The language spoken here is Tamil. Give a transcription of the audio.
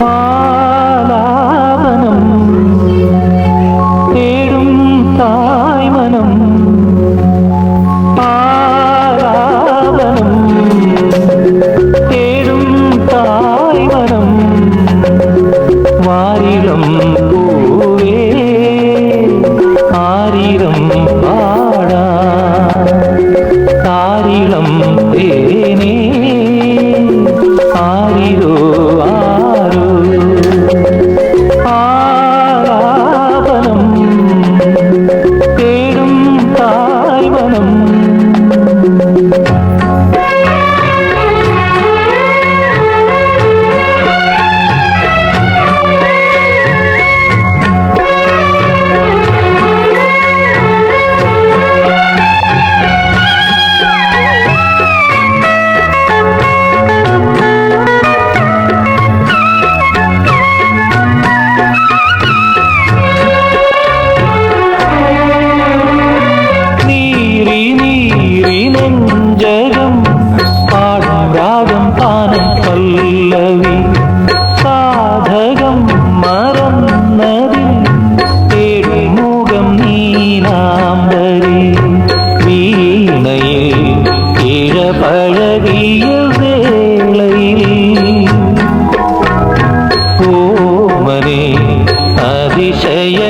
പാലാപനം வஞ்சகம் பாடும் ராகம் பானை பல்லவி. சாதகம் மறந்ததில் தேடி மூகம் நீ நாம்பரி வீணையில் இழப்பழகிய வேளையில் ஓமனே அதிசய